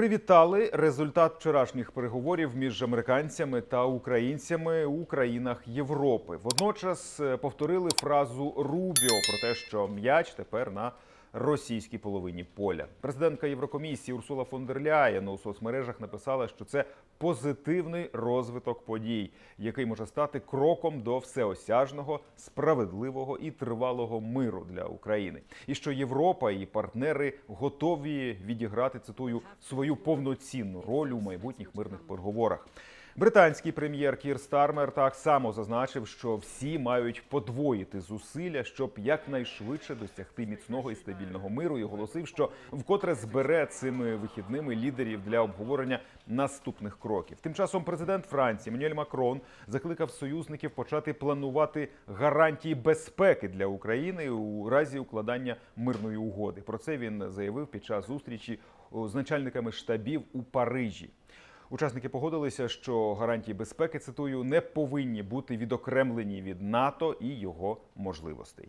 Привітали результат вчорашніх переговорів між американцями та українцями у країнах Європи. Водночас е, повторили фразу Рубіо про те, що м'яч тепер на російській половині поля. Президентка Єврокомісії Урсула фон дер Ляєн у соцмережах написала, що це позитивний розвиток подій, який може стати кроком до всеосяжного, справедливого і тривалого миру для України, і що Європа і партнери готові відіграти цитую свою повноцінну роль у майбутніх мирних переговорах. Британський прем'єр Кір Стармер так само зазначив, що всі мають подвоїти зусилля, щоб якнайшвидше досягти міцного і стабільного миру, і оголосив, що вкотре збере цими вихідними лідерів для обговорення наступних кроків. Тим часом президент Франції Еммануель Макрон закликав союзників почати планувати гарантії безпеки для України у разі укладання мирної угоди. Про це він заявив під час зустрічі з начальниками штабів у Парижі. Учасники погодилися, що гарантії безпеки цитую не повинні бути відокремлені від НАТО і його можливостей.